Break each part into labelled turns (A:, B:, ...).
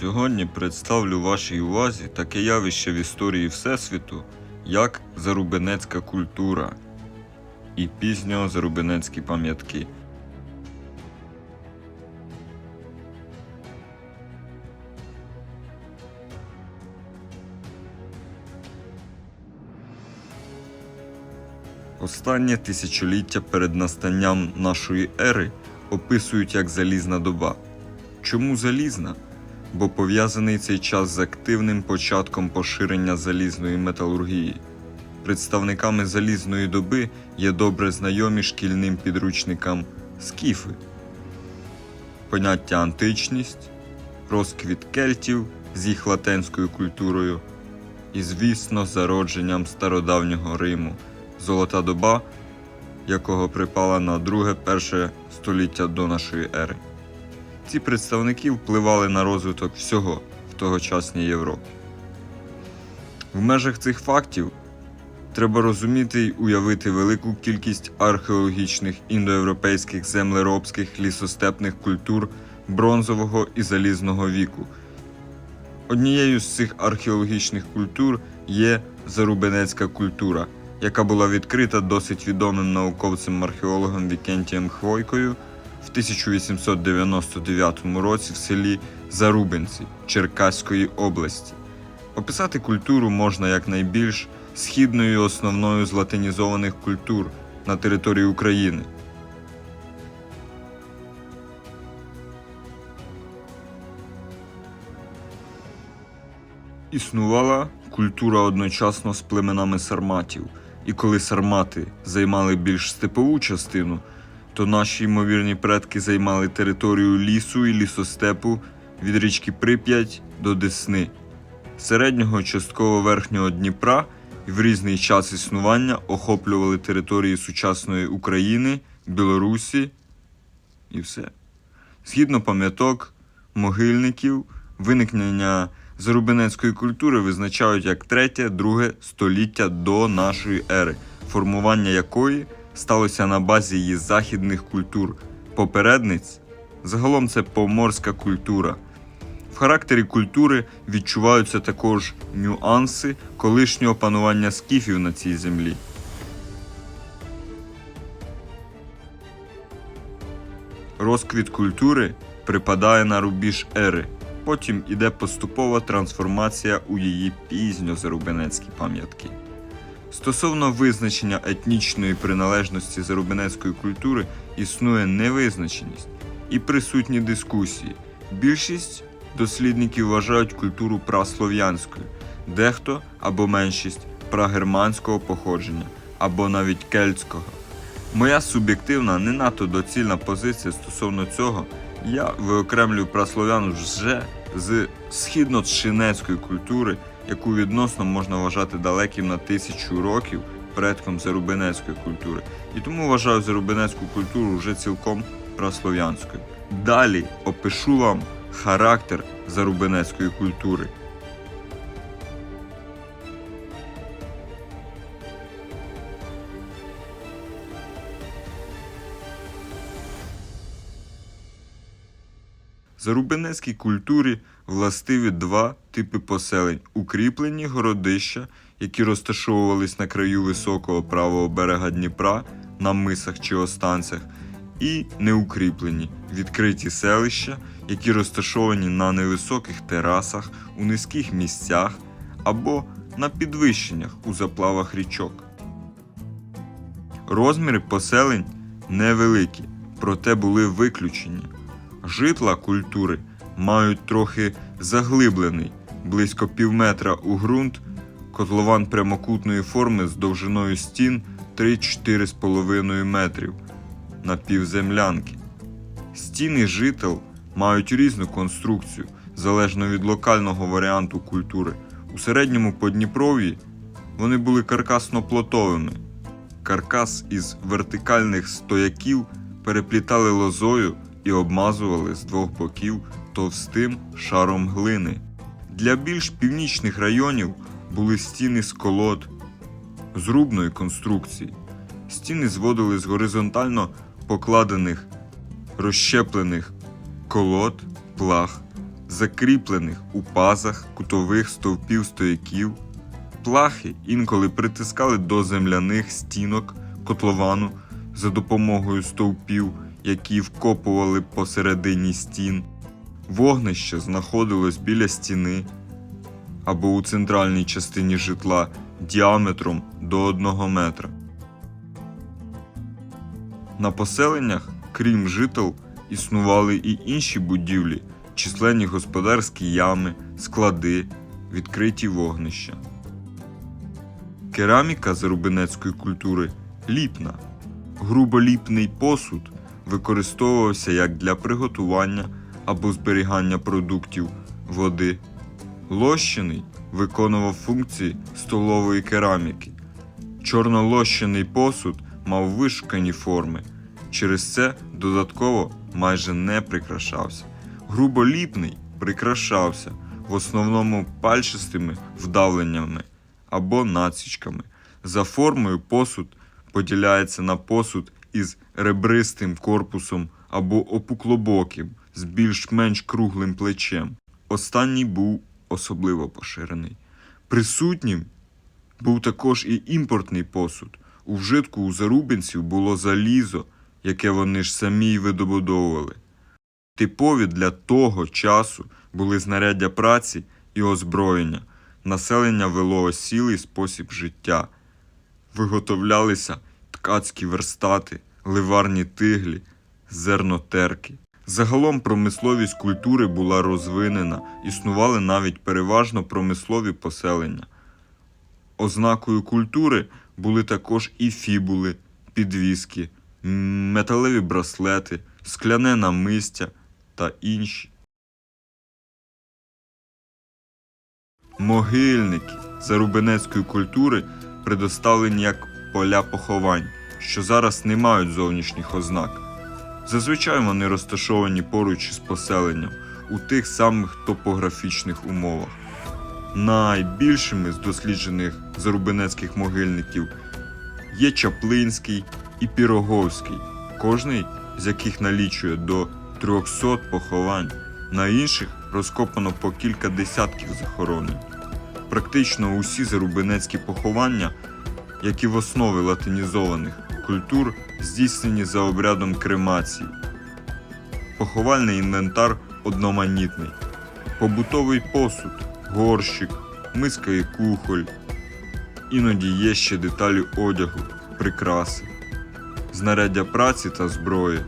A: Сьогодні представлю вашій увазі таке явище в історії Всесвіту, як зарубинецька культура і пізньозарубинецькі пам'ятки. Останнє тисячоліття перед настанням нашої ери описують як залізна доба. Чому залізна? Бо пов'язаний цей час з активним початком поширення залізної металургії. Представниками залізної доби є добре знайомі шкільним підручникам скіфи, поняття античність, розквіт кельтів з їх латинською культурою і, звісно, зародженням стародавнього Риму, золота доба, якого припала на друге-перше століття до нашої ери. Ці представники впливали на розвиток всього в тогочасній Європі. В межах цих фактів треба розуміти й уявити велику кількість археологічних індоєвропейських землеробських лісостепних культур бронзового і залізного віку. Однією з цих археологічних культур є зарубинецька культура, яка була відкрита досить відомим науковцем-археологом Вікентієм Хвойкою в 1899 році в селі Зарубинці Черкаської області. Описати культуру можна як найбільш східною основною з латинізованих культур на території України. Існувала культура одночасно з племенами сарматів, і коли сармати займали більш степову частину, то наші ймовірні предки займали територію лісу і лісостепу від річки Прип'ять до Десни, середнього частково верхнього Дніпра і в різний час існування охоплювали території сучасної України, Білорусі і все. Згідно пам'яток могильників, виникнення зарубинецької культури визначають як третє-друге століття до нашої ери, формування якої сталося на базі її західних культур, попередниць. Загалом це поморська культура. В характері культури відчуваються також нюанси колишнього панування скіфів на цій землі. Розквіт культури припадає на рубіж ери, потім іде поступова трансформація у її пізньозарубинецькі пам'ятки. Стосовно визначення етнічної приналежності зарубинецької культури існує невизначеність і присутні дискусії. Більшість дослідників вважають культуру праслов'янською, дехто або меншість прагерманського походження, або навіть кельтського. Моя суб'єктивна, не надто доцільна позиція стосовно цього, я виокремлюю праслов'ян вже з східно-тшинецької культури, яку відносно можна вважати далеким на тисячу років предком зарубинецької культури. І тому вважаю зарубинецьку культуру вже цілком праслов'янською. Далі опишу вам характер зарубинецької культури. Зарубинецькій культурі властиві два типи поселень: укріплені городища, які розташовувались на краю високого правого берега Дніпра на мисах чи останцях, і неукріплені відкриті селища, які розташовані на невисоких терасах, у низьких місцях або на підвищеннях у заплавах річок. Розміри поселень невеликі, проте були виключені. Житла культури мають трохи заглиблений, близько півметра у ґрунт, котлован прямокутної форми з довжиною стін 3-4,5 метрів на півземлянки. Стіни жител мають різну конструкцію залежно від локального варіанту культури. У середньому Подніпров'ї вони були каркасно-плотовими. Каркас із вертикальних стояків переплітали лозою і обмазували з двох боків товстим шаром глини. Для більш північних районів були стіни з колод зрубної конструкції. Стіни зводили з горизонтально покладених розщеплених колод, плах, закріплених у пазах кутових стовпів стояків. Плахи інколи притискали до земляних стінок котловану за допомогою стовпів, які вкопували посередині стін. Вогнище знаходилось біля стіни або у центральній частині житла діаметром до 1 метра. На поселеннях, крім жител, існували і інші будівлі, численні господарські ями, склади, відкриті вогнища. Кераміка зарубинецької культури ліпна. Груболіпний посуд використовувався як для приготування або зберігання продуктів води. Лощений виконував функції столової кераміки. Чорнолощений посуд мав вишукані форми, через це додатково майже не прикрашався. Груболіпний прикрашався в основному пальчастими вдавленнями або націчками. За формою посуд поділяється на посуд із ребристим корпусом або опуклобоким з більш-менш круглим плечем. Останній був особливо поширений. Присутнім був також і імпортний посуд. У вжитку у зарубинців було залізо, яке вони ж самі й видобудовували. Типові для того часу були знаряддя праці і озброєння. Населення вело осілий спосіб життя. Виготовлялися ткацькі верстати, ливарні тиглі, зернотерки. Загалом промисловість культури була розвинена, існували навіть переважно промислові поселення. Ознакою культури були також і фібули, підвіски, металеві браслети, скляне намистя та інші. Могильники зарубинецької культури предоставлені як поля поховань, що зараз не мають зовнішніх ознак. Зазвичай вони розташовані поруч із поселенням у тих самих топографічних умовах. Найбільшими з досліджених зарубинецьких могильників є Чаплинський і Піроговський, кожний з яких налічує до 300 поховань, на інших розкопано по кілька десятків захоронень. Практично усі зарубинецькі поховання, як і в основі латинізованих культур, здійснені за обрядом кремації. Поховальний інвентар одноманітний, побутовий посуд, горщик, миска і кухоль. Іноді є ще деталі одягу, прикраси, знаряддя праці та зброї,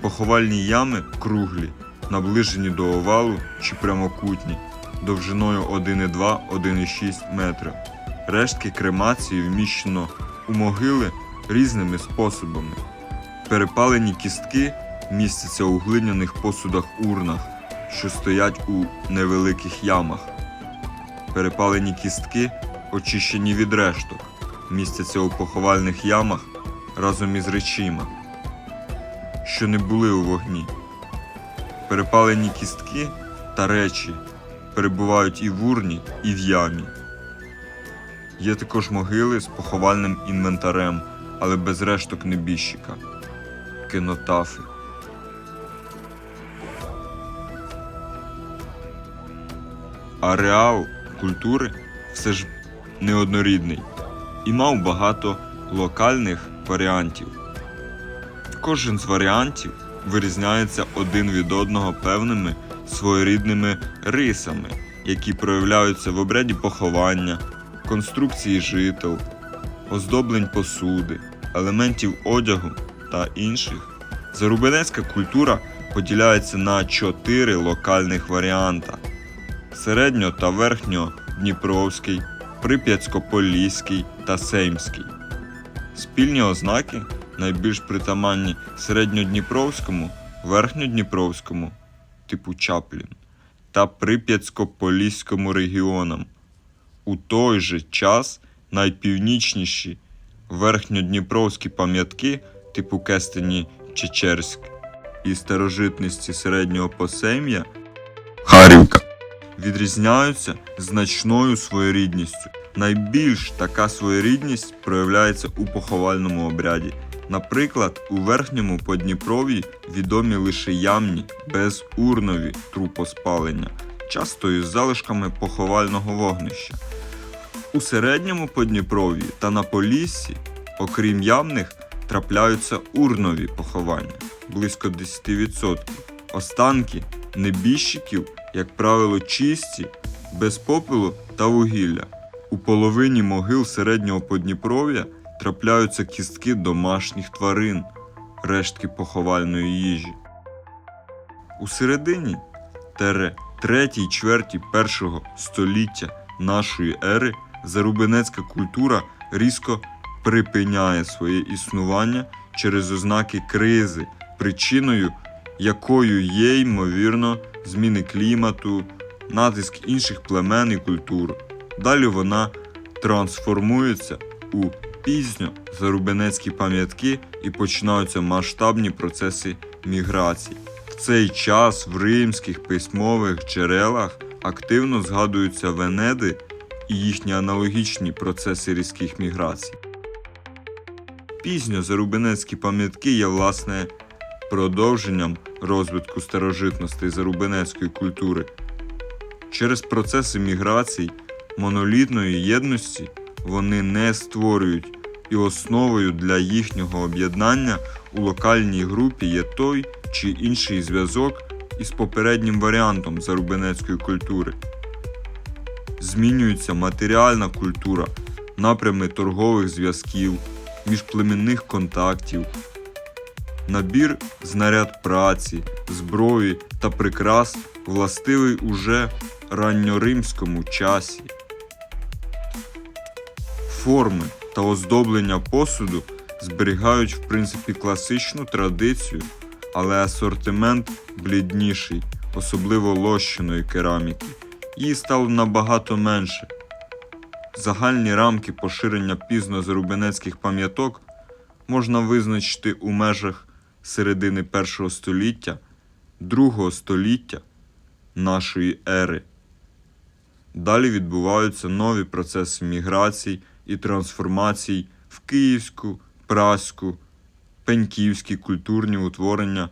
A: поховальні ями круглі, наближені до овалу чи прямокутні, довжиною 1,2-1,6 метра. Рештки кремації вміщено у могили різними способами. Перепалені кістки містяться у глиняних посудах урнах, що стоять у невеликих ямах. Перепалені кістки, очищені від решток, містяться у поховальних ямах разом із речима, що не були у вогні. Перепалені кістки та речі перебувають і в урні, і в ямі. Є також могили з поховальним інвентарем, але без решток небіжчика. Кенотафи. Ареал культури все ж неоднорідний і мав багато локальних варіантів. Кожен з варіантів вирізняється один від одного певними своєрідними рисами, які проявляються в обряді поховання, конструкції жител, оздоблень посуди, елементів одягу та інших. Зарубинецька культура поділяється на чотири локальних варіанта: середньо та верхньодніпровський, прип'ятсько-поліський та сеймський. Спільні ознаки найбільш притаманні середньодніпровському, верхньодніпровському, типу Чаплін, та Прип'ятсько-Поліському регіонам. У той же час найпівнічніші верхньодніпровські пам'ятки типу Кестені Чечерськ і старожитності середнього посем'я Харівка відрізняються значною своєрідністю. Найбільш така своєрідність проявляється у поховальному обряді. Наприклад, у верхньому Подніпров'ї відомі лише ямні безурнові трупоспалення, часто із залишками поховального вогнища. У середньому Подніпров'ї та на Поліссі, окрім ямних, трапляються урнові поховання близько 10%. Останки небіжчиків, як правило, чисті, без попелу та вугілля. У половині могил середнього Подніпров'я трапляються кістки домашніх тварин, рештки поховальної їжі. У середині тере третій чверті першого століття нашої ери зарубинецька культура різко припиняє своє існування через ознаки кризи, причиною якою є, ймовірно, зміни клімату, натиск інших племен і культур. Далі вона трансформується у пізньо зарубинецькі пам'ятки і починаються масштабні процеси міграції. В цей час в римських письмових джерелах активно згадуються венеди і їхні аналогічні процеси різких міграцій. Пізньо зарубинецькі пам'ятки є власне продовженням розвитку старожитностей зарубинецької культури. Через процеси міграцій монолітної єдності вони не створюють, і основою для їхнього об'єднання у локальній групі є той чи інший зв'язок із попереднім варіантом зарубинецької культури. Змінюється матеріальна культура, напрями торгових зв'язків, міжплемінних контактів, набір знаряд праці, зброї та прикрас властивий уже ранньоримському часі. Форми та оздоблення посуду зберігають в принципі класичну традицію, але асортимент блідніший, особливо лощиної кераміки. Її стало набагато менше. Загальні рамки поширення пізнозарубинецьких пам'яток можна визначити у межах середини першого століття, другого століття нашої ери. Далі відбуваються нові процеси міграцій і трансформацій в київську, праську, пеньківські культурні утворення.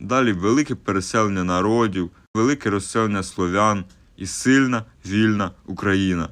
A: Далі велике переселення народів, велике розселення слов'ян і сильна вільна Україна.